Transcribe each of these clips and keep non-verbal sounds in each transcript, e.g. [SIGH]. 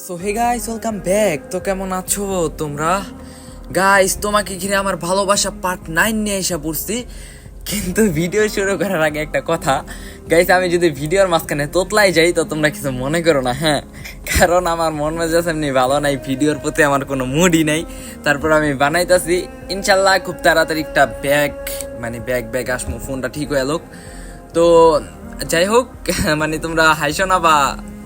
So hey guys welcome back তো কেমন আছো তোমরা? গাইস তোমাকে ঘিরে আমার ভালোবাসা পার্ট নাইন নিয়ে এসে পড়ছি। কিন্তু ভিডিও শুরু করার আগে একটা কথা। গাইস আমি যদি ভিডিওর মাঝখানে তোতলাই যাই, তো তোমরা কিছু মনে করো না হ্যাঁ? কারণ আমার মন মেজাজ এমনি ভালো নাই ভিডিওর প্রতি আমার কোনো মুডই নেই। তারপর আমি বানাইতাছি। ইনশাল্লাহ খুব তাড়াতাড়ি একটা ব্যাগ মানে ব্যাগ ব্যাগ আসমু ফোনটা ঠিক হয়ে এলোক তো যাই হোক মানে তোমরা হাইসো না বা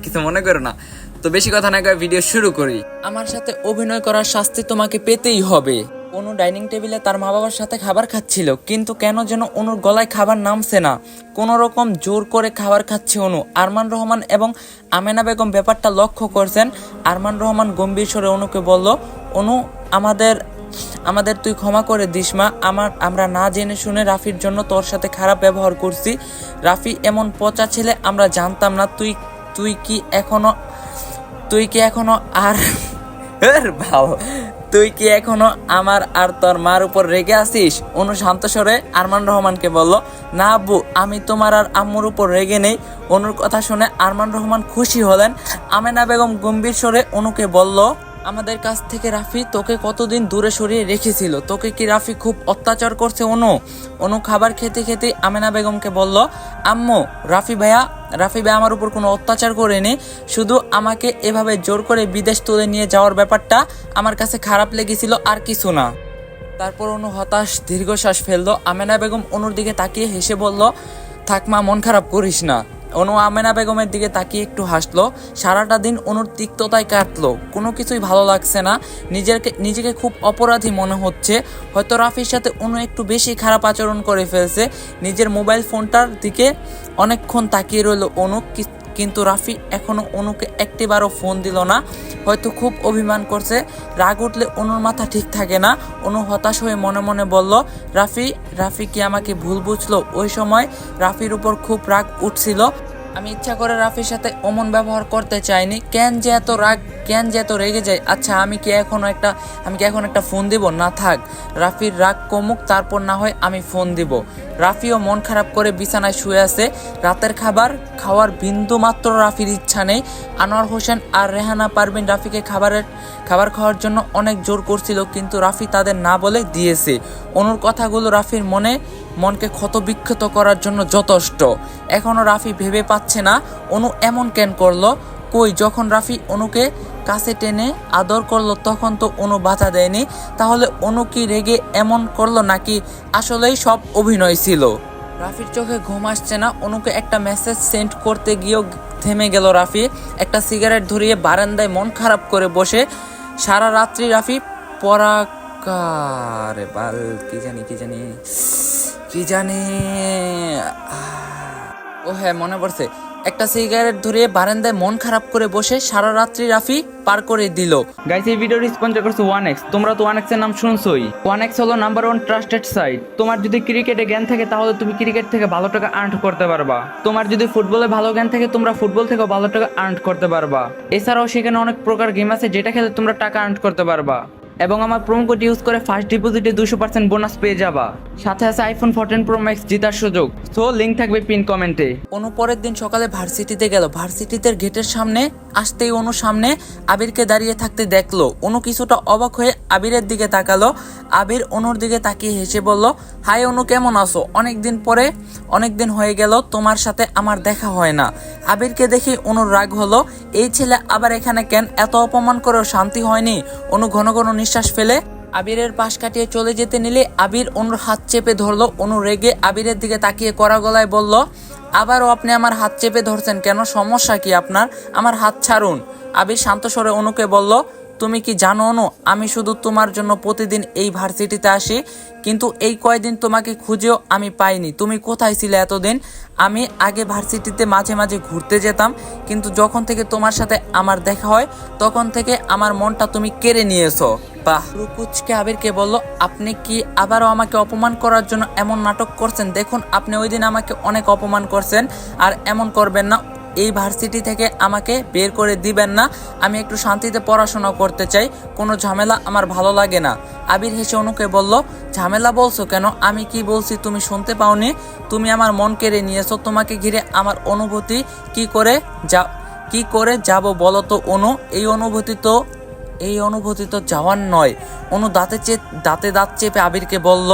কিছু মনে করো না। তো বেশি কথা না কয়ে ভিডিও শুরু করি। আমার সাথে অভিনয় করার শাস্তি তোমাকে পেতেই হবে। অনু ডাইনিং টেবিলে তার মা বাবার সাথে খাবার খাচ্ছিল, কিন্তু কেন যেন অনুর গলায় খাবার নামছে না। কোনো রকম জোর করে খাবার খাচ্ছে অনু। আরমান রহমান এবং আমেনা বেগম ব্যাপারটা লক্ষ্য করছেন। আরমান রহমান গম্ভীর স্বরে অনুকে বলল, অনু, আমাদের আমাদের তুই ক্ষমা করে দিস মা। আমার, আমরা না জেনে শুনে রাফির জন্য তোর সাথে খারাপ ব্যবহার করছি। রাফি এমন পচা ছেলে, আমরা জানতাম না। তুই তুই কি এখনও তুই কি এখনও আর ভাব তুই কি এখনও আমার আর তোর মার উপর রেগে আছিস? অনু শান্ত স্বরে আরমান রহমানকে বলল, না আব্বু, আমি তোমার আর আম্মুর উপর রেগে নেই। অনুর কথা শুনে আরমান রহমান খুশি হলেন। আমেনা বেগম গম্ভীর স্বরে অনুকে বলল আমাদের কাছ থেকে, রাফি, তোকে কতদিন দূরে সরিয়ে রেখেছিল? তোকে কি রাফি খুব অত্যাচার করছে, অনু? অনু খাবার খেতে খেতে আমেনা বেগমকে বলল, আম্মু, রাফি ভাইয়া, রাফি ভাই আমার উপর কোনো অত্যাচার করেনি। শুধু আমাকে এভাবে জোর করে বিদেশ তুলে নিয়ে যাওয়ার ব্যাপারটা আমার কাছে খারাপ লেগেছিল আর কিছু না। তারপর অনু হতাশ দীর্ঘশ্বাস ফেলল। আমেনা বেগম অনুর দিকে তাকিয়ে হেসে বলল থাকমা মন খারাপ করিস না। অনু আমেনা বেগমের দিকে তাকিয়ে একটু হাসলো। সারাটা দিন অনুর তিক্ততায় কাটলো। কোনো কিছুই ভালো লাগছে না। নিজেকে নিজেকে খুব অপরাধী মনে হচ্ছে। হয়তো রাফির সাথে অনু একটু বেশি খারাপ আচরণ করে ফেলছে। নিজের মোবাইল ফোনটার দিকে অনেকক্ষণ তাকিয়ে রইল অনু। কিন্তু রাফি এখনও অনুকে একটিবারও ফোন দিল না। হয়তো খুব অভিমান করছে। রাগ উঠলে অনুর মাথা ঠিক থাকে না। অনু হতাশ হয়ে মনে মনে বলল, রাফি রাফি কি আমাকে ভুল বুঝলো? ওই সময় রাফির উপর খুব রাগ উঠছিল। আমি ইচ্ছা করে রাফির সাথে অমন ব্যবহার করতে চাইনি। কেন যে এত রাগ, কেন যে এত রেগে যায়। আচ্ছা আমি কি এখনও একটা, আমি কি এখন একটা ফোন দিব? না থাক, রাফির রাগ কমুক, তারপর না হয় আমি ফোন দিব। রাফিও মন খারাপ করে বিছানায় শুয়ে আছে। রাতের খাবার খাওয়ার বিন্দু মাত্র রাফির ইচ্ছা নেই। আনোয়ার হোসেন আর রেহানা পারবিন রাফিকে খাবারের, খাবার খাওয়ার জন্য অনেক জোর করছিল, কিন্তু রাফি তাদের না বলে দিয়েছে। অনুর কথাগুলো রাফির মনে মনকে ক্ষতবিক্ষত করার জন্য যথেষ্ট। এখনও রাফি ভেবে পাচ্ছে না, অনু এমন কেন করল? কই, যখন রাফি অনুকে কাছে টেনে আদর করল, তখন তো অনু বাধা দেয়নি। তাহলে অনু কি রেগে এমন করল নাকি আসলেই সব অভিনয় ছিল? রাফির চোখে ঘুম আসছে না, অনুকে একটা মেসেজ সেন্ড করতে গিয়েও থেমে গেল রাফি। একটা সিগারেট ধরিয়ে বারান্দায় মন খারাপ করে বসে। সারা রাত্রি রাফি পরাকারে, বাল, কি জানি কি জানি। কি জানি? ও হ্যাঁ মনে পড়ছে। একটা সিগারেট ধরে বারান্দায় মন খারাপ করে বসে সারা রাত্রি রাফি পার করে দিল। গাইস এই ভিডিওটি স্পন্সর করছে ওয়ান এক্স তোমরা তো ওয়ানের নাম শুনছোই। ওয়ান এক্স হলো নাম্বার ওয়ান ট্রাস্টেড সাইট তোমার যদি ক্রিকেটে জ্ঞান থাকে, তাহলে তুমি ক্রিকেট থেকে ভালো টাকা আর্ন করতে পারবা। তোমার যদি ফুটবলে ভালো জ্ঞান থাকে, তোমরা ফুটবল থেকেও ভালো টাকা আর্ন করতে পারবা। এছাড়াও সেখানে অনেক প্রকার গেম আছে, যেটা খেলে তোমরা টাকা আর্ন করতে পারবা। এবং আমার প্রোমো কোড ইউজ করে ফার্স্ট ডিপোজিটে দুশো পার্সেন্ট বোনাস পেয়ে যাবা। সাথে আছে আইফোন ফোরটিন প্রো ম্যাক্স জেতার সুযোগ। সো লিঙ্ক থাকবে পিন কমেন্টে অনু পরের দিন সকালে ভার্সিটিতে গেল। ভার্সিটিতে গেটের সামনে, আসতেই অনু সামনে আবিরকে দাঁড়িয়ে থাকতে দেখল। অনু কিছুটা অবাক হয়ে আবিরের দিকে তাকালো। আবির অনুর দিকে তাকিয়ে হেসে বলল, হাই অনু, কেমন আছো? অনেক দিন পরে অনেক দিন হয়ে গেল, তোমার সাথে আমার দেখা হয় না। আবিরকে দেখে অনুর রাগ হলো, এই ছেলে আবার এখানে কেন? এত অপমান করেও শান্তি হয়নি? অনু ঘন ঘন নিঃশ্বাস ফেলে আবিরের পাশ কাটিয়ে চলে যেতে নিলে আবির অনুর হাত চেপে ধরলো। অনু রেগে আবিরের দিকে তাকিয়ে কড়া গলায় বলল, আবারও আপনি আমার হাত চেপে ধরছেন কেন? সমস্যা কি আপনার? আমার হাত ছাড়ুন। আবির শান্ত স্বরে অনুকে বলল তুমি কি জানো অনু, আমি শুধু তোমার জন্য প্রতিদিন এই ভার্সিটিতে আসি, কিন্তু এই কয়দিন তোমাকে খুঁজেও আমি পাইনি। তুমি কোথায় ছিলে এতদিন? আমি আগে ভার্সিটিতে মাঝে মাঝে ঘুরতে যেতাম, কিন্তু যখন থেকে তোমার সাথে আমার দেখা হয়, তখন থেকে আমার মনটা তুমি কেড়ে নিয়েছো। বাহ! রুকুচকে আবিরকে বলল, আপনি কি আবারও আমাকে অপমান করার জন্য এমন নাটক করছেন? দেখুন, আপনি ওই দিন আমাকে অনেক অপমান করছেন, আর এমন করবেন না। এই ভার্সিটি থেকে আমাকে বের করে দিবেন না। আমি একটু শান্তিতে পড়াশোনা করতে চাই। কোনো ঝামেলা আমার ভালো লাগে না। আবির হেসে অনুকে বলল, ঝামেলা বলছো কেন? আমি কি বলছি তুমি শুনতে পাওনি? তুমি আমার মন কেড়ে নিয়েছো। তোমাকে ঘিরে আমার অনুভূতি কি করে যা, কি করে যাব বলো তো অনু? এই অনুভূতি তো, এই অনুভূতি তো যাওয়ার নয়। অনু দাঁতে চে দাঁতে দাঁত চেপে আবিরকে বলল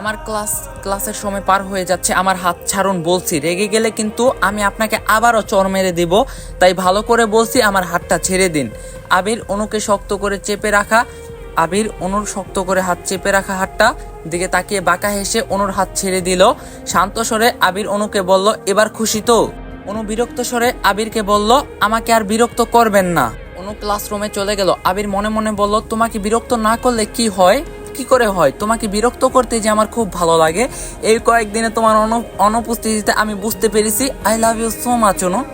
আমার ক্লাস, ক্লাসের সময় পার হয়ে যাচ্ছে, আমার হাত ছাড়ুন বলছি। রেগে গেলে কিন্তু আমি আপনাকে আবারও চর মেরে দিব। তাই ভালো করে বলছি, আমার হাতটা ছেড়ে দিন। আবির অনুকে শক্ত করে চেপে রাখা, আবির অনুর শক্ত করে হাত চেপে রাখা হাতটা, দিকে তাকিয়ে বাঁকা হেসে অনুর হাত ছেড়ে দিল। শান্ত স্বরে আবির অনুকে বলল, এবার খুশি তো? অনু বিরক্ত স্বরে আবিরকে বলল, আমাকে আর বিরক্ত করবেন না। অনু ক্লাসরুমে চলে গেল। আবির মনে মনে বলল, তোমাকে বিরক্ত না করলে কি হয়? কি করে হয়? তোমাকে বিরক্ত করতে যে আমার খুব ভালো লাগে। এই কয়েকদিনে তোমার অনু- অনুপস্থিতিতে আমি বুঝতে পেরেছি I love you so much Anu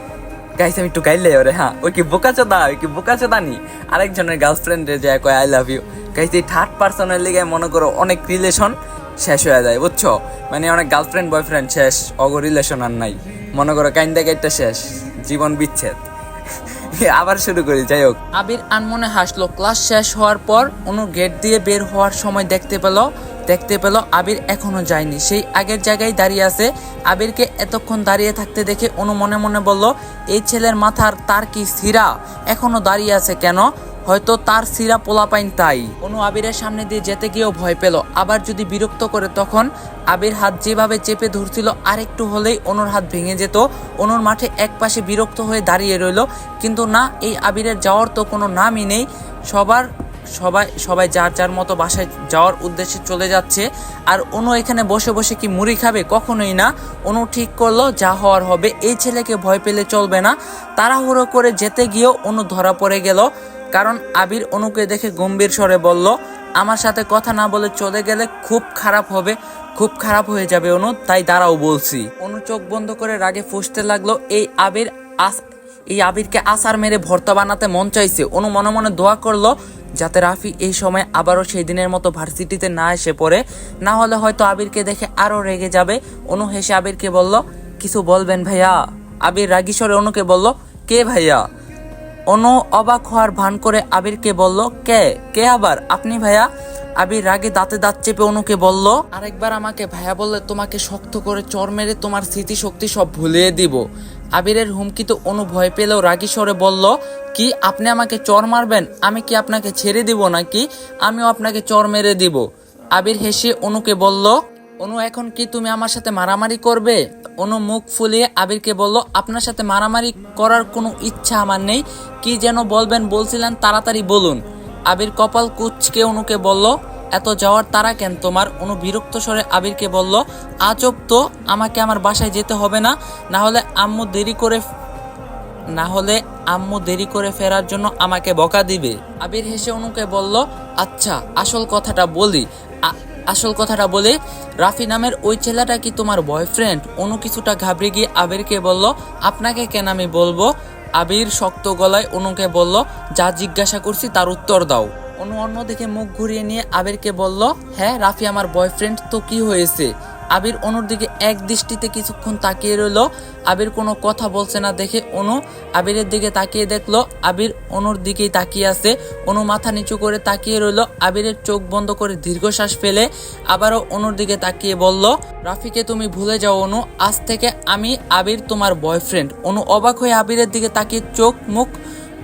guys আমি একটু গাইলে ওরে হ্যাঁ। ওই কি বোকা চোদা ওই কি বোকা চোদা নি আরেকজনের গার্লফ্রেন্ডে যায়, কয় আই লাভ ইউ গাইস এই থার্ড পার্সনের লিগে মনে করো অনেক রিলেশন শেষ হয়ে যায়, বুঝছ? মানে অনেক গার্লফ্রেন্ড বয়ফ্রেন্ড শেষ, অগ রিলেশন আর নাই। মনে করো কাইন্দা গাইটা শেষ, জীবন বিচ্ছেদ। [LAUGHS] আবার শুরু করি, যাই হোক। আবির আনমনে হাসলো। ক্লাস শেষ হওয়ার পর অনু গেট দিয়ে বের হওয়ার সময় দেখতে পেল দেখতে পেল আবির এখনও যায়নি। সেই আগের জায়গায় দাঁড়িয়ে আছে। আবিরকে এতক্ষণ দাঁড়িয়ে থাকতে দেখে অনু মনে মনে বলল, এই ছেলের মাথার তার কি সিরা এখনও দাঁড়িয়ে আছে কেন? হয়তো তার সিরা পোলাপাইন তাই। অনু আবিরের সামনে দিয়ে যেতে গিয়েও ভয় পেল। আবার যদি বিরক্ত করে তখন আবির হাত যেভাবে চেপে ধরছিল, আরেকটু হলেই অনুর হাত ভেঙে যেত। অনুর মাঠে এক পাশে বিরক্ত হয়ে দাঁড়িয়ে রইল। কিন্তু না, এই আবিরের যাওয়ার তো কোনো নামই নেই। সবার, সবাই সবাই যার যার মতো বাসায় যাওয়ার উদ্দেশ্যে চলে যাচ্ছে। আর অনু এখানে বসে বসে কি মুড়ি খাবে কখনোই না। অনু ঠিক করল, যা হওয়ার হবে। এই ছেলেকে ভয় পেলে চলবে না। তাড়াহুড়ো করে যেতে গিয়েও অনু ধরা পড়ে গেল। কারণ আবির অনুকে দেখে গম্ভীর স্বরে বলল, আমার সাথে কথা না বলে চলে গেলে খুব খারাপ হবে, খুব খারাপ হয়ে যাবে অনু, তাই দাঁড়াও বলছি। অনু চোখ বন্ধ করে রাগে ফুসতে লাগল, এই আবির আস, এই আবিরকে আসার মেরে ভর্তা বানাতে মন চাইছে। অনু মনে মনে দোয়া করল, যাতে রাফি এই সময় আবারও সেই দিনের মতো ভার্সিটিতে না এসে পড়ে। না হলে হয়তো আবিরকে দেখে আরও রেগে যাবে। অনু হেসে আবিরকে বলল, কিছু বলবেন ভাইয়া? আবির রাগী স্বরে অনুকে বলল, কে ভাইয়া? অনু অবাক হওয়ার ভান করে আবিরকে বলল, কে? কে আবার? আপনি ভাইয়া? আবির রাগে দাঁতে দাঁত চেপে অনুকে বলল, আরেকবার আমাকে ভাইয়া বললে তোমাকে শক্ত করে চর মেরে তোমার স্মৃতি শক্তি সব ভুলিয়ে দিব। আবিরের হুমকি তো অনু ভয় পেলেও রাগী স্বরে বলল, কি আপনি আমাকে চর মারবেন? আমি কি আপনাকে ছেড়ে দিব নাকি? আমিও আপনাকে চর মেরে দিব। আবির হেসে অনুকে বলল অনু, এখন কি তুমি আমার সাথে মারামারি করবে? অনু মুখ ফুলিয়ে আবিরকে বলল, আপনার সাথে মারামারি করার কোনো ইচ্ছা আমার নেই। কি যেন বলবেন বলছিলেন, তাড়াতাড়ি বলুন। আবির কপাল কুচকে অনুকে বলল, এত যাওয়ার তারা কেন তোমার? অনু বিরক্ত স্বরে আবিরকে বলল, আজব তো, আমাকে আমার বাসায় যেতে হবে না। না হলে আম্মু দেরি করে না হলে আম্মু দেরি করে ফেরার জন্য আমাকে বকা দিবে। আবির হেসে অনুকে বলল আচ্ছা আসল কথাটা বলি। আসল কথাটা বলে, রাফি নামের ওই ছেলেটা কি তোমার বয়ফ্রেন্ড? অনু কিছুটা ঘাবড়ে গিয়ে আবিরকে বলল, আপনাকে কেন আমি বলব? আবির শক্ত গলায় অনুকে বলল, যা জিজ্ঞাসা করছি তার উত্তর দাও। অনু অন্যদিকে মুখ ঘুরিয়ে নিয়ে আবিরকে বলল হ্যাঁ রাফি আমার বয়ফ্রেন্ড, তো কি হয়েছে? আবির অনুর দিকে এক দৃষ্টিতে কিছুক্ষণ তাকিয়ে রইল। আবির কোনো কথা বলছে না দেখে অনু আবিরের দিকে তাকিয়ে দেখল। আবির অনুর দিকেই তাকিয়ে আছে। অনু মাথা নিচু করে তাকিয়ে রইল। আবিরের চোখ বন্ধ করে দীর্ঘশ্বাস ফেলে আবারও অনুর দিকে তাকিয়ে বলল, রাফিকে তুমি ভুলে যাও অনু। আজ থেকে আমি আবির তোমার বয়ফ্রেন্ড। অনু অবাক হয়ে আবিরের দিকে তাকিয়ে চোখ মুখ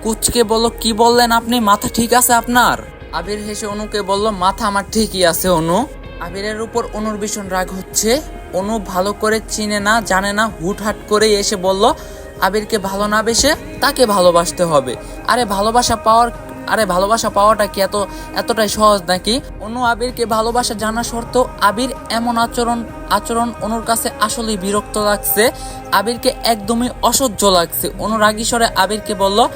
কুচকে বলল, কি বললেন আপনি? মাথা ঠিক আছে আপনার? আবির হেসে অনুকে বলল, মাথা আমার ঠিকই আছে অনু। আবিরের উপর অনুর ভীষণ রাগ হচ্ছে। অনু ভালো করে চিনে না, জানে না, হুটহাট করেই এসে বলল, আবিরকে ভালো না বেসে তাকে ভালোবাসতে হবে। আরে, ভালোবাসা পাওয়ার, আরে, ভালোবাসা পাওয়াটা কি এত, এতটাই সহজ নাকি? অনু আবিরকে ভালোবাসা জানা সত্ত্বেও আবির এমন আচরণ আচরণ অনুর কাছে আসলেই বিরক্ত লাগছে। আবিরকে একদমই অসহ্য লাগছে। অনু রাগীস্বরে আবিরকে বলল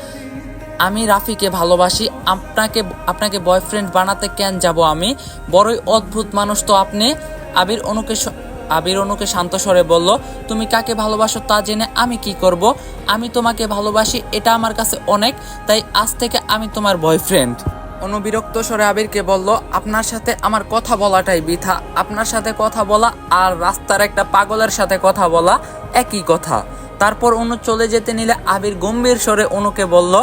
আমি রাফিকে ভালোবাসি, আপনাকে আপনাকে বয়ফ্রেন্ড বানাতে কেন যাব আমি? বড়ই অদ্ভুত মানুষ তো আপনি। আবির অনুকে আবির অনুকে শান্ত স্বরে বলল, তুমি কাকে ভালোবাসো তা জেনে আমি কি করব? আমি তোমাকে ভালোবাসি, এটা আমার কাছে অনেক, তাই আজ থেকে আমি তোমার বয়ফ্রেন্ড অনুবিরক্ত স্বরে আবিরকে বলল, আপনার সাথে আমার কথা বলাটাই বৃথা। আপনার সাথে কথা বলা আর রাস্তার একটা পাগলের সাথে কথা বলা একই কথা। তারপর অনু চলে যেতে নিলে আবির গম্ভীর স্বরে অনুকে বলল,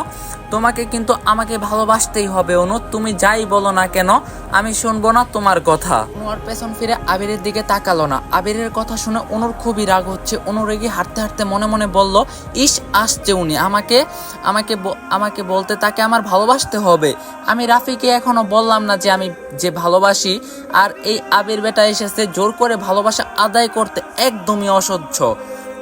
তোমাকে কিন্তু আমাকে ভালোবাসতেই হবে অনু, তুমি যাই বলো না কেন, আমি শুনব না তোমার কথা। অনু আর পেছন ফিরে আবিরের দিকে তাকালো না। আবিরের কথা শুনে অনুর খুবই রাগ হচ্ছে। অনু রেগে হাঁটতে হাঁটতে মনে মনে বলল, ইস, আসছে উনি। আমাকে আমাকে আমাকে বলতে তাকে আমার ভালোবাসতে হবে। আমি রাফিকে এখনও বললাম না যে আমি যে ভালোবাসি। আর এই আবির বেটা এসেছে, জোর করে ভালোবাসা আদায় করতে একদমই অসহ্য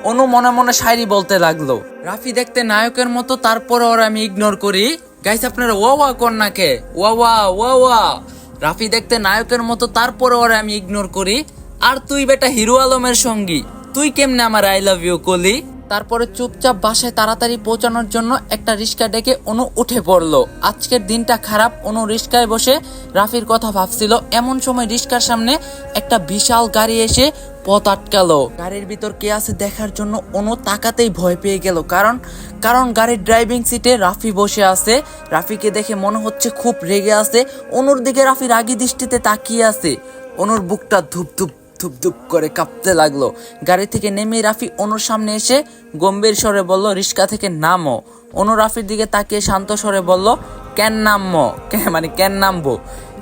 অনু মনে মনে শায়রি বলতে লাগল। রাফি দেখতে নায়কের মতো, তারপরে ওর আমি ইগনোর করি। গাইস আপনারা ওয়া ওয়া কন্যাকে ওয়া ওয়া ওয়া ওয়া। রাফি দেখতে নায়কের মতো, তারপরে ওর আমি ইগনোর করি। আর তুই বেটা হিরো আলমের সঙ্গী। তুই কেমনে আমার আই লাভ ইউ কলি তারপরে চুপচাপ বাসায় তাড়াতাড়ি পৌঁছানোর জন্য একটা রিক্সা ডেকে অনু উঠে পড়ল। আজকের দিনটা খারাপ, অনু রিক্সায় বসে রাফির কথা ভাবছিল। এমন সময় রিক্সার সামনে একটা বিশাল গাড়ি এসে পথ আটকালো। গাড়ির ভিতর কে আছে দেখার জন্য অনু তাকাতেই ভয় পেয়ে গেল। কারণ কারণ গাড়ির ড্রাইভিং সিটে রাফি বসে আছে। রাফিকে দেখে মনে হচ্ছে খুব রেগে আছে। অনুর দিকে রাফি রাগী দৃষ্টিতে তাকিয়ে আছে। অনুর বুকটা ধুপ ধুপ ধুপ ধুপ করে কাঁপতে লাগল। গাড়ি থেকে নেমে রাফি অনুর সামনে এসে গম্ভীর স্বরে বলল রিস্কা থেকে নামো। অনু রাফির দিকে তাকিয়ে শান্ত স্বরে বলল, কেন নামো? কে- মানে কেন নামবো?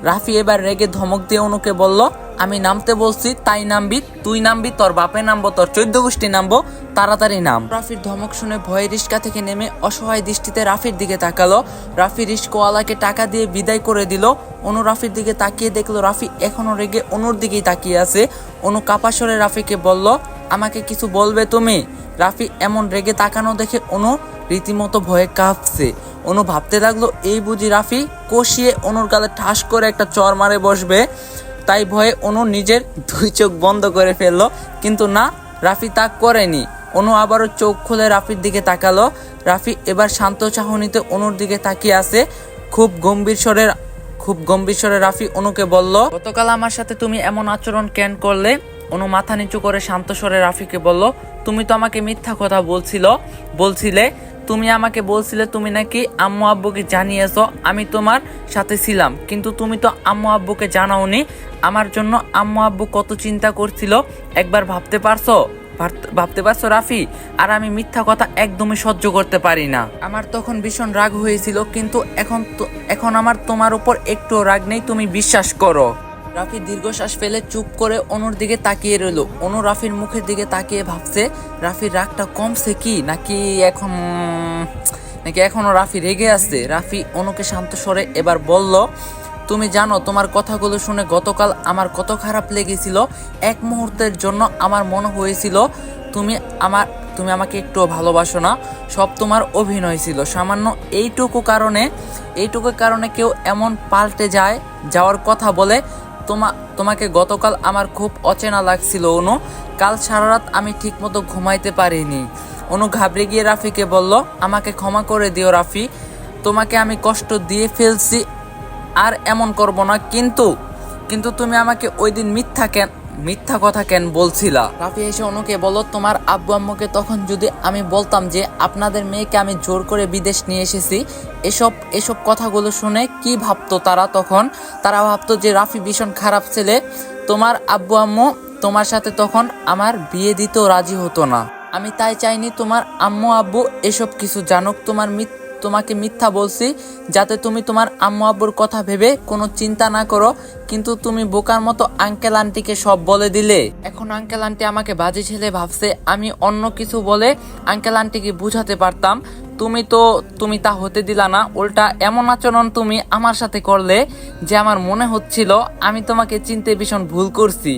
রাফি এবার রেগে ধমক দিয়ে অনুকে বলল, আমি নামতে বলছি, তাই নামবি, তুই নামবি, তোর বাপে নামবো, তোর চোদ্দ গোষ্ঠী নামবো, তাড়াতাড়ি নাম। রাফির ধমক শুনে ভয়ে রিক্সা থেকে নেমে অসহায় দৃষ্টিতে রাফির দিকে তাকালো। রাফি রিস্কওয়ালাকে টাকা দিয়ে বিদায় করে দিল। অনু রাফির দিকে তাকিয়ে দেখল রাফি এখনও রেগে অনুর দিকেই তাকিয়ে আছে। অনু কাপাসরে রাফিকে বলল, আমাকে কিছু বলবে তুমি? রাফি এমন রেগে তাকানো দেখে অনু রীতিমতো ভয়ে কাঁপছে। অনু ভাবতে লাগল, এই বুঝি রাফি কষিয়ে অনুর গালে ঠাস করে একটা চর মারে বসবে? তাই ভয়ে অনু নিজের দুই চোখ বন্ধ করে ফেলল। কিন্তু না, রাফি তা করেনি। অনু আবারও চোখ খুলে রাফির দিকে তাকালো। রাফি এবার শান্ত চাহনিতে অনুর দিকে তাকিয়ে আছে। খুব গম্ভীর স্বরের খুব গম্ভীর স্বরে রাফি অনুকে বলল, গতকাল আমার সাথে তুমি এমন আচরণ কেন করলে? অনু মাথা নিচু করে শান্ত স্বরে রাফিকে বলল, তুমি তো আমাকে মিথ্যা কথা বলছিল, বলছিলে তুমি আমাকে বলছিলে তুমি নাকি আম্মু আব্বুকে জানিয়েছো, আমি তোমার সাথে ছিলাম। কিন্তু তুমি তো আম্মু আব্বুকে জানাওনি। আমার জন্য আম্মু আব্বু কত চিন্তা করছিল, একবার ভাবতে পারছ? ভাবতে- পারছ রাফি? আর আমি মিথ্যা কথা একদমই সহ্য করতে পারি না। আমার তখন ভীষণ রাগ হয়েছিল, কিন্তু এখন এখন আমার তোমার উপর একটু রাগ নেই, তুমি বিশ্বাস করো। রাফি দীর্ঘশ্বাস ফেলে চুপ করে অনুর দিকে তাকিয়ে রইল। অনু রাফির মুখের দিকে তাকিয়ে ভাবছে, রাফির রাগটা কমছে কি? নাকি এখন, নাকি এখনও রাফি রেগে আছে? রাফি অনুকে শান্ত স্বরে এবার বলল, তুমি জানো, তোমার কথাগুলো শুনে গতকাল আমার কত খারাপ লেগেছিল। এক মুহূর্তের জন্য আমার মনে হয়েছিল, তুমি আমার, তুমি আমাকে একটুও ভালোবাসো না। সব তোমার অভিনয় ছিল। সামান্য এইটুকু কারণে এইটুকু কারণে কেউ এমন পাল্টে যায়, যাওয়ার কথা বলে তোমা, তোমাকে গতকাল আমার খুব অচেনা লাগছিল, অনু। কাল সারা রাত আমি ঠিকমতো ঘুমাইতে পারিনি। অনু ঘাবড়ে গিয়ে রাফিকে বলল, আমাকে ক্ষমা করে দিও রাফি। তোমাকে আমি কষ্ট দিয়ে ফেলছি, আর এমন করব না। কিন্তু কিন্তু তুমি আমাকে ওই দিন মিথ্যা মিথ্যা কথা কেন বলছিলা? রাফি এসে অনুকে বলো তোমার আব্বু আম্মুকে তখন যদি আমি বলতাম যে আপনাদের মেয়েকে আমি জোর করে বিদেশ নিয়ে এসেছি, এসব এসব কথাগুলো শুনে কি ভাবতো তারা তখন? তারা ভাবতো যে রাফি ভীষণ খারাপ ছেলে। তোমার আব্বু আম্মু তোমার সাথে তখন আমার বিয়ে দিতেও রাজি হতো না। আমি তাই চাইনি তোমার আম্মু আব্বু এসব কিছু জানুক, তোমার মিথ্যা তোমাকে মিথ্যা বলছি, যাতে তুমি তোমার আম্মু আব্বুর কথা ভেবে কোনো চিন্তা না করো, কিন্তু তুমি বোকার মতো আঙ্কেল আন্টিকে সব বলে দিলে। এখন আঙ্কেল আন্টি আমাকে বাজে ছেলে ভাবছে, আমি অন্য কিছু বলে আঙ্কেল আন্টিকে বুঝাতে পারতাম। তুমি তো, তুমি তা হতে দিলা না, উল্টা এমন আচরণ তুমি আমার সাথে করলে যে আমার মনে হচ্ছিল আমি তোমাকে চিনতে ভীষণ ভুল করছি।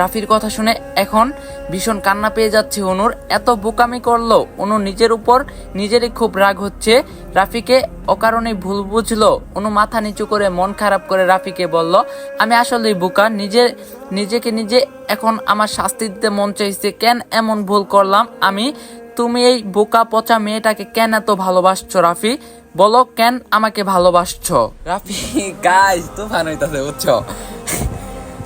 রাফির কথা শুনে এখন ভীষণ কান্না পেয়ে যাচ্ছে অনুর, এত বোকামি করল অনু নিজের উপর নিজেরই খুব রাগ হচ্ছে রাফিকে অকারণে ভুল বুঝলো। অনু মাথা নিচু করে মন খারাপ করে রাফিকে বলল, আমি আসলেই বোকা নিজে নিজেকে নিজে এখন আমার শাস্তি দিতে মন চাইছে, কেন এমন ভুল করলাম? আমি, তুমি এই বোকা পচা মেয়েটাকে কেন এত ভালোবাসছো রাফি? বলো, কেন আমাকে ভালোবাসছো? রাফি গাইজ তুফান হইতাছে, বুঝছ?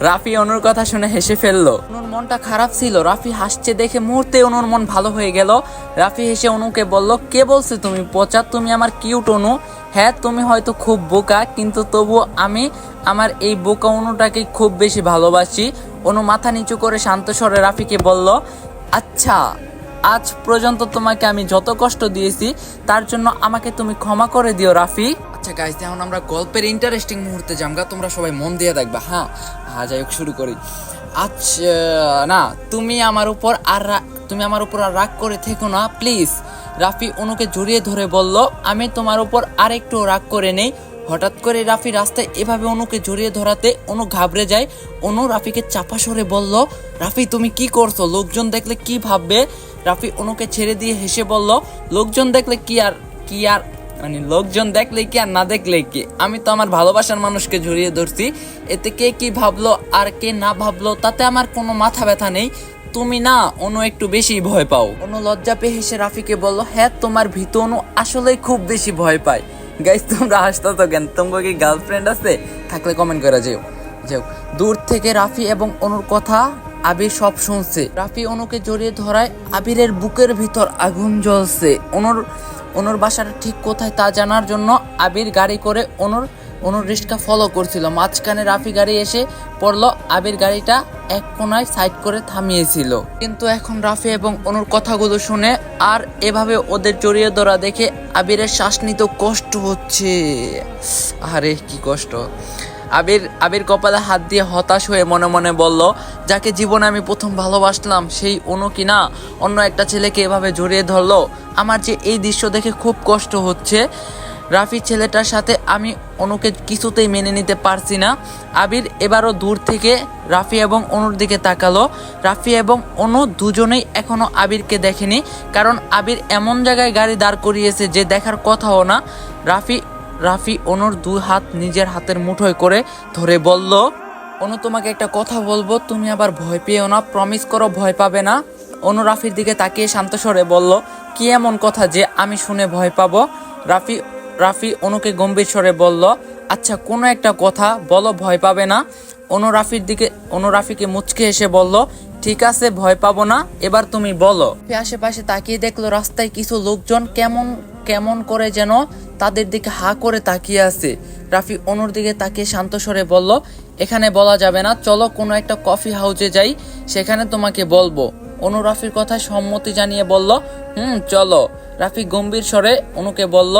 রাফি অনুর কথা শুনে হেসে ফেলল। অনুর মনটা খারাপ ছিল। রাফি হাসছে দেখে মুহূর্তে অনুর মন ভালো হয়ে গেল। রাফি হেসে অনুকে বলল, কে বলছে তুমি? পচা? তুমি আমার কিউট অনু। হ্যাঁ তুমি হয়তো খুব বোকা, কিন্তু তবু আমি আমার এই বোকা অনুটাকে খুব বেশি ভালোবাসি। অনু মাথা নিচু করে শান্ত স্বরে রাফিকে বলল আচ্ছা আজ পর্যন্ত তোমাকে আমি যত কষ্ট দিয়েছি, তার জন্য আমাকে তুমি ক্ষমা করে দিও রাফি। আচ্ছা গাইস এখন আমরা গল্পের ইন্টারেস্টিং মুহূর্তে যামগা তোমরা সবাই মন দিয়ে দেখবা। হ্যাঁ হ্যাঁ যাই হোক, শুরু করি। আচ্ছা না, তুমি আমার উপর আর তুমি আমার উপর আর রাগ করে থেকো না প্লিজ রাফি অনুকে জড়িয়ে ধরে বলল, আমি তোমার উপর আর একটু রাগ করে নেই। হঠাৎ করে রাফি রাস্তায় এভাবে অনুকে জড়িয়ে ধরাতে অনু ঘাবড়ে যায়। অনু রাফিকে চাপা সরে বলল, রাফি, তুমি কি করছ? লোকজন দেখলে কি ভাববে? রাফি অনুকে ছেড়ে দিয়ে হেসে বলল, লোকজন দেখলে কি আর কি আর মানে লোকজন দেখলে কি আর না দেখলে কি? আমি তো আমার ভালোবাসার মানুষকে জড়িয়ে ধরছি। এতে কে কি ভাবলো আর কে না ভাবলো তাতে আমার কোনো মাথা ব্যথা নেই। তুমি না, অনু একটু বেশি ভয় পাও। অনু লজ্জা পেয়ে হেসে রাফিকে বলল হ্যাঁ তোমার ভীত অনু আসলেই খুব বেশি ভয় পায়। গাইস তোমরা হাসতো তো কেন? তোমার কি গার্লফ্রেন্ড আছে? থাকলে কমেন্ট করে যেও। যাও। দূর থেকে রাফি এবং অনুর কথা আবির সব শুনছে। রাফি অনুকে জড়িয়ে ধরায় আবিরের বুকের ভিতর আগুন জ্বলছে। অনুর অনুর বাসাটা ঠিক কোথায় তা জানার জন্য আবির গাড়ি করে অনুর অনুর রিস্কা ফলো করছিল। মাঝখানে রাফি গাড়ি এসে পড়ল, আবির গাড়িটা এক কোনায় সাইড করে থামিয়েছিল। কিন্তু এখন রাফি এবং অনুর কথাগুলো শুনে আর এভাবে ওদের জড়িয়ে ধরা দেখে আবিরের শ্বাস নিতে কষ্ট হচ্ছে। আরে, কি কষ্ট। আবির আবির কপালে হাত দিয়ে হতাশ হয়ে মনে মনে বলল, যাকে জীবনে আমি প্রথম ভালোবাসলাম, সেই অনু কি না? অন্য একটা ছেলেকে এভাবে জড়িয়ে ধরলো? আমার যে এই দৃশ্য দেখে খুব কষ্ট হচ্ছে। রাফি ছেলেটার সাথে আমি অনুকে কিছুতেই মেনে নিতে পারছি না। আবির এবারও দূর থেকে রাফি এবং অনুর দিকে তাকালো। রাফি এবং অনু দুজনেই এখনও আবিরকে দেখেনি, কারণ আবির এমন জায়গায় গাড়ি দাঁড় করিয়েছে যে দেখার কথাও না। রাফি রাফি অনুর দুই হাত নিজের হাতের মুঠোয় করে ধরে বলল, অনু, তোমাকে একটা কথা বলব, তুমি আবার ভয় পেও না প্রমিস করো ভয় পাবে না। অনু রাফির দিকে তাকিয়ে শান্ত স্বরে বলল, কি এমন কথা যে আমি শুনে ভয় পাবো? রাফি রাফি অনুকে গম্ভীর স্বরে বলল আচ্ছা কোনো একটা কথা বলো, ভয় পাবে না। অনু রাফির দিকে, অনু রাফিকে মুচকে এসে বলল, ঠিক আছে, ভয় পাবো না, এবার তুমি বলো। আশেপাশে তাকিয়ে দেখল রাস্তায় কিছু লোকজন কেমন কেমন করে যেন তাদের দিকে হা করে তাকিয়ে আছে। রাফি অনুর দিকে তাকিয়ে শান্ত স্বরে বলল, এখানে বলা যাবে না, চলো কোনো একটা কফি হাউসে যাই, সেখানে তোমাকে বলব। অনু রাফির কথায় সম্মতি জানিয়ে বলল, হুম, চলো। রাফি গম্ভীর স্বরে অনুকে বলল,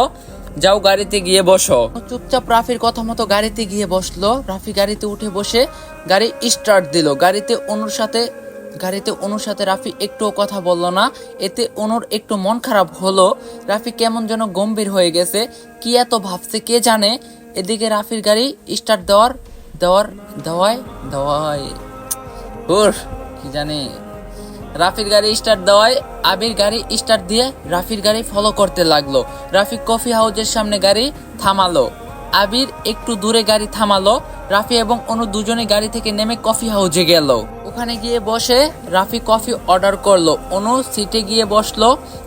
যাও গাড়িতে গিয়ে বসো। চুপচাপ রাফির কথা মতো গাড়িতে গিয়ে বসল। রাফি গাড়িতে উঠে বসে গাড়ি স্টার্ট দিল। গাড়িতে অনুর সাথে গাড়িতে অনুর সাথে রাফি একটুও কথা বলল না। এতে অনুর একটু মন খারাপ হলো। রাফি কেমন যেন গম্ভীর হয়ে গেছে। কি এত ভাবছে কে জানে? এদিকে রাফির গাড়ি স্টার্ট দেওয়ার দেওয়ার, দেওয়ায় দেওয়ায়। ওর কি জানি। রাফির গাড়ি স্টার্ট দেওয়ায়, আবির গাড়ি স্টার্ট দিয়ে রাফির গাড়ি ফলো করতে লাগল। রাফি কফি হাউজের সামনে গাড়ি থামালো। আবির একটু দূরে গাড়ি থামালো। রাফি এবং অনু দুজনে গাড়ি থেকে নেমে কফি হাউজে গেল। ওখানে গিয়ে বসে রাফি কফি অর্ডার করল। অনু সিটে গিয়ে বসল।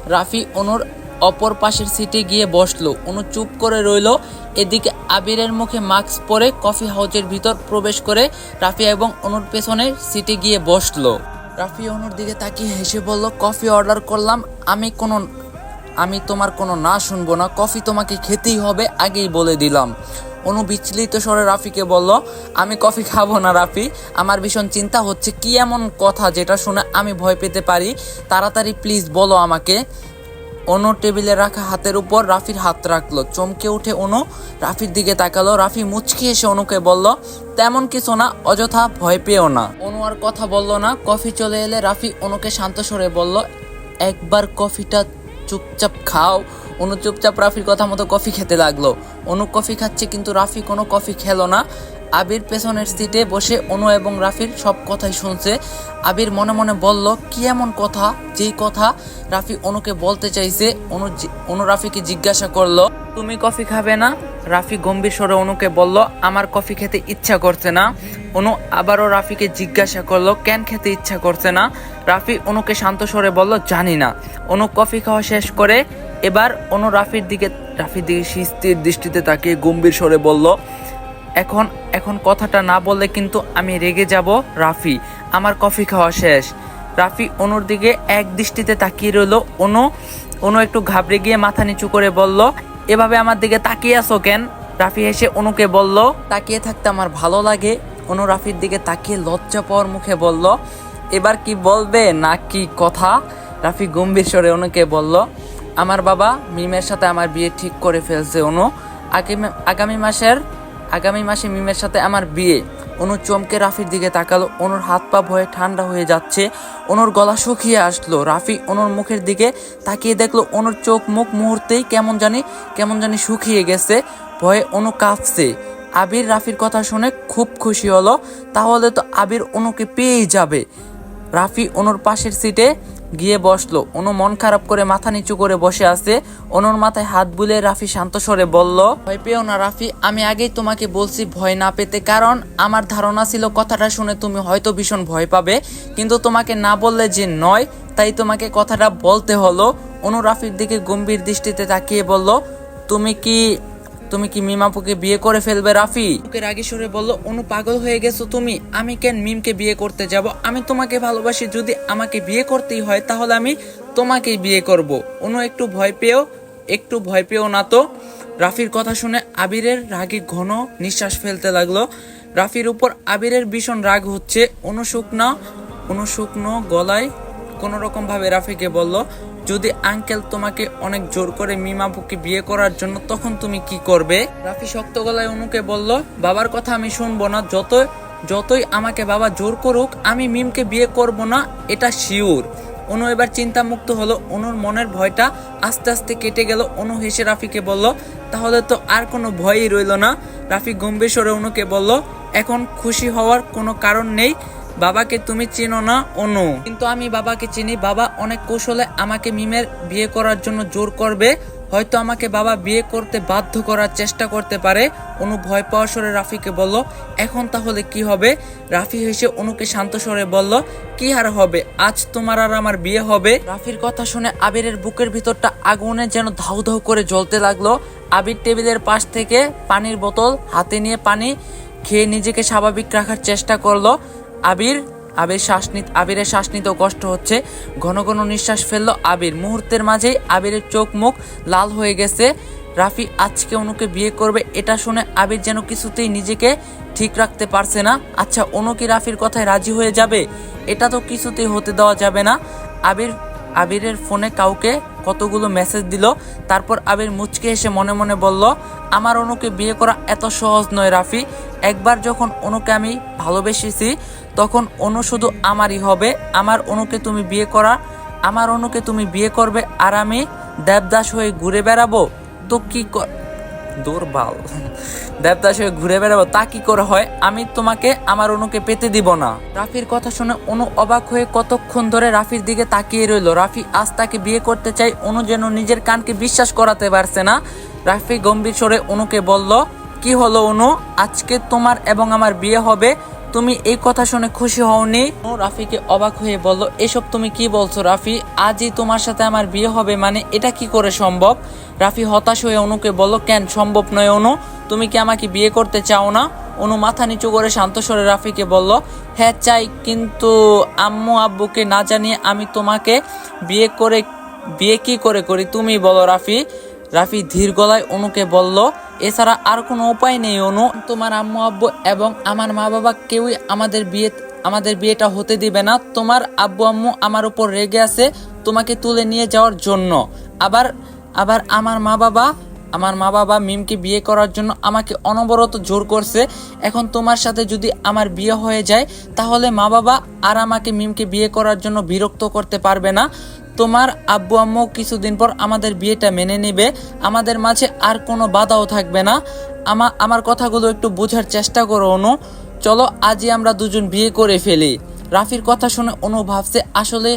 রাফি অনুর অপর পাশের সিটে গিয়ে বসল। অনু চুপ করে রইল। এদিকে আবিরের মুখে মাস্ক পরে কফি হাউসের ভিতর প্রবেশ করে রাফি এবং অনুর পেছনের সিটে গিয়ে বসল। রাফি অনুর দিকে তাকিয়ে হেসে বলল, কফি অর্ডার করলাম। আমি কোনো, আমি তোমার কোনো না শুনব না। কফি তোমাকে খেতেই হবে, আগেই বলে দিলাম। অনু বিচলিত স্বরে রাফিকে বলল, আমি কফি খাব না রাফি। আমার ভীষণ চিন্তা হচ্ছে কি এমন কথা যেটা শুনে আমি ভয় পেতে পারি। তাড়াতাড়ি প্লিজ বলো আমাকে। অনু টেবিলে রাখা হাতের উপর রাফির হাত রাখল। চমকে উঠে অনু রাফির দিকে তাকালো। রাফি মুচকি এসে অনুকে বলল, তেমন কিছু না, অযথা ভয় পেও না। অনু আর কথা বলল না। কফি চলে এলে রাফি অনুকে শান্ত স্বরে বলল, একবার কফিটা চুপচাপ খাও। অনু চুপচাপ রাফির কথা মতো কফি খেতে লাগল। অনু কফি খাচ্ছে কিন্তু রাফি কোনো কফি খেলো না। আবির পেছনের সিটে বসে অনু এবং রাফির সব কথাই শুনছে। আবির মনে মনে বলল, কি এমন কথা? যেই কথা? রাফি অনুকে বলতে চাইছে। অনু অনু রাফিকে জিজ্ঞাসা করল, তুমি কফি খাবে না? রাফি গম্ভীর স্বরে অনুকে বলল, আমার কফি খেতে ইচ্ছা করছে না। অনু আবারও রাফিকে জিজ্ঞাসা করল, কেন খেতে ইচ্ছা করছে না? রাফি অনুকে শান্ত স্বরে বলল, জানি না। অনু কফি খাওয়া শেষ করে এবার অনু রাফির দিকে রাফির দিকে স্থির দৃষ্টিতে তাকিয়ে গম্ভীর স্বরে বলল, এখন এখন কথাটা না বললে কিন্তু আমি রেগে যাব, রাফি। আমার কফি খাওয়া শেষ। রাফি অনুর দিকে এক দৃষ্টিতে তাকিয়ে রইল। অনু অনু একটু ঘাবড়ে গিয়ে মাথা নিচু করে বলল, এভাবে আমার দিকে তাকিয়ে আসো কেন? রাফি এসে অনুকে বলল, তাকিয়ে থাকতে আমার ভালো লাগে। অনু রাফির দিকে তাকিয়ে লজ্জা পাওয়ার মুখে বলল, এবার কি বলবে না কি কথা? রাফি গম্ভীর স্বরে অনুকে বলল আমার বাবা মিমের সাথে আমার বিয়ে ঠিক করে ফেলছে, অনু। আগামী মাসের আগামী মাসে মিমের সাথে আমার বিয়ে। অনু চমকে রাফির দিকে তাকালো। অনুর হাত পা ভয়ে ঠান্ডা হয়ে যাচ্ছে। অনুর গলা শুকিয়ে আসলো। রাফি অনুর মুখের দিকে তাকিয়ে দেখল অনুর চোখ মুখ মুহূর্তেই কেমন জানি কেমন জানি শুকিয়ে গেছে। ভয়ে অনু কাঁপছে। আবির রাফির কথা শুনে খুব খুশি হলো। তাহলে তো আবির অনুকে পেয়েই যাবে। রাফি অনুর পাশের সিটে গিয়ে বসল। অনু মন খারাপ করে মাথা নিচু করে বসে আছে। অনুর মাথায় হাত বুলে রাফি শান্ত স্বরে বলল, ভয় পেও না রাফি, আমি আগেই তোমাকে বলছি ভয় না পেতে, কারণ আমার ধারণা ছিল কথাটা শুনে তুমি হয়তো ভীষণ ভয় পাবে। কিন্তু তোমাকে না বললে যে নয়, তাই তোমাকে কথাটা বলতে হলো। অনু রাফির দিকে গম্ভীর দৃষ্টিতে তাকিয়ে বলল, তুমি কি তুমি কি মিমাপুকে বিয়ে করে ফেলবে, রাফি? ওকে রাগি সরে বলল, অনু পাগল হয়ে গেছো তুমি। আমি কেন মিমকে বিয়ে করতে যাব? আমি তোমাকে ভালোবাসি, যদি আমাকে বিয়ে করতেই হয়, তাহলে আমি তোমাকেই বিয়ে করব। অনু, একটু ভয় পেও, একটু ভয় পেও না তো। রাফির কথা শুনে আবিরের রাগে ঘন নিঃশ্বাস ফেলতে লাগল। রাফির উপর আবিরের ভীষণ রাগ হচ্ছে। অনু শুকনো অনু শুকনো গলায় কোনো রকম ভাবে রাফিকে বলল যদি আঙ্কেল তোমাকে অনেক জোর করে মিমাপুকে বিয়ে করার জন্য, তখন তুমি কি করবে? রাফি শক্ত গলায় অনুকে বলল, বাবার কথা আমি শুনব না। যত যতই আমাকে বাবা জোর করুক, আমি মিমকে বিয়ে করব না, এটা শিওর। অনু এবার চিন্তামুক্ত হলো। অনুর মনের ভয়টা আস্তে আস্তে কেটে গেল। অনু হেসে রাফিকে বলল, তাহলে তো আর কোনো ভয়ই রইল না। রাফি গম্ভীর স্বরে অনুকে বলল, এখন খুশি হওয়ার কোনো কারণ নেই। বাবাকে তুমি চিনো না, অনু। কিন্তু আমি বাবাকে চিনি। বাবা অনেক কৌশলে আমাকে মিমের বিয়ে করার জন্য জোর করবে। হয়তো আমাকে বাবা বিয়ে করতে বাধ্য করার চেষ্টা করতে পারে। অনু ভয় পাওয়া স্বরে রাফিকে বলল, এখন তাহলে কি হবে? রাফি হেসে অনুকে শান্ত স্বরে বলল, কি আর হবে? আজ তোমার আর আমার বিয়ে হবে? রাফির কথা শুনে আবিরের বুকের ভিতরটা আগুনে যেন ধাউ ধাউ করে জ্বলতে লাগল। আবির টেবিলের পাশ থেকে পানির বোতল হাতে নিয়ে পানি খেয়ে নিজেকে স্বাভাবিক রাখার চেষ্টা করল। আবির আবির শ্বাস নিত আবিরের শ্বাস নিতেও কষ্ট হচ্ছে। ঘন ঘন নিঃশ্বাস ফেলল আবির। মুহূর্তের মাঝেই আবিরের চোখ মুখ লাল হয়ে গেছে। রাফি আজকে অনুকে বিয়ে করবে এটা শুনে আবির যেন কিছুতেই নিজেকে ঠিক রাখতে পারছে না। আচ্ছা অনু কি রাফির কথায় রাজি হয়ে যাবে? এটা তো কিছুতেই হতে দেওয়া যাবে না। আবির আবিরের ফোনে কাউকে কতগুলো মেসেজ দিল, তারপর আবির মুচকে এসে মনে মনে বলল, আমার অনুকে বিয়ে করা এত সহজ নয় রাফি। একবার যখন অনুকে আমি ভালোবেসেছি, তখন অনু শুধু আমারই হবে। আমার অনুকে তুমি বিয়ে করা, আমার অনুকে তুমি বিয়ে করবে আর আমি দেবদাস হয়ে ঘুরে বেড়াবো? তো কি কর- বাল দেবদাস হয়ে ঘুরে বেড়াবো, তা কি করে হয়? আমি তোমাকে আমার অনুকে পেতে দিব না। রাফির কথা শুনে অনু অবাক হয়ে কতক্ষণ ধরে রাফির দিকে তাকিয়ে রইল। রাফি আজ তাকে বিয়ে করতে চাই, অনু যেন নিজের কানকে বিশ্বাস করাতে পারছে না। রাফি গম্ভীর স্বরে অনুকে বলল, কি হলো অনু? আজকে তোমার এবং আমার বিয়ে হবে। তুমি এই কথা শুনে খুশি হওনি? রাফিকে অবাক হয়ে বলল, এসব তুমি কি বলছো রাফি? আজই তোমার সাথে আমার বিয়ে হবে মানে এটা কি করে সম্ভব? রাফি হতাশ হয়ে অনুকে বলল, কেন সম্ভব নয় অনু? তুমি কি আমাকে বিয়ে করতে চাও না? অনু মাথা নিচু করে শান্ত স্বরে রাফিকে বলল হ্যাঁ চাই, কিন্তু আম্মু আব্বুকে না জানিয়ে আমি তোমাকে বিয়ে করে, বিয়ে কি করে করি তুমি বলো রাফি? রাফি ধীর গলায় অনুকে বলল, এছাড়া আর কোনো উপায় নেই, অনু। তোমার আম্মু, আব্বু এবং আমার মা বাবা কেউই আমাদের বিয়ে, আমাদের বিয়েটা হতে দিবে না। তোমার আব্বু, আম্মু আমার উপর রেগে আছে, তোমাকে তুলে নিয়ে যাওয়ার জন্য। আবার আবার আমার মা বাবা, আমার মা বাবা মিমকে বিয়ে করার জন্য আমাকে অনবরত জোর করছে। এখন তোমার সাথে যদি আমার বিয়ে হয়ে যায়, তাহলে মা বাবা আর আমাকে মিমকে বিয়ে করার জন্য বিরক্ত করতে পারবে না। তোমার আব্বু আম্মু কিছুদিন পর আমাদের বিয়েটা মেনে নেবে। আমাদের মাঝে আর কোনো বাধাও থাকবে না। আমার আমার কথাগুলো একটু বোঝার চেষ্টা করো, অনু। চলো, আজই আমরা দুজন বিয়ে করে ফেলি। রাফির কথা শুনে অনু ভাবছে, আসলে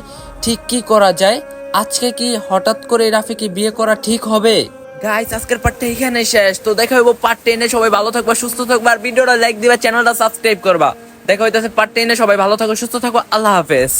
ঠিক কি করা যায়? আজকে কি হঠাৎ করে রাফিকে বিয়ে করা ঠিক হবে? গাইস আজকের পার্টটা এখানে শেষ। তো দেখা হইব পার্ট টেনে সবাই ভালো থাকবা, সুস্থ থাকবা, আর ভিডিওটা লাইক দিবা চ্যানেলটা সাবস্ক্রাইব করবা। দেখা হইতেছে পার্ট টেনে সবাই ভালো থাকো, সুস্থ থাকো, আল্লাহ হাফেজ।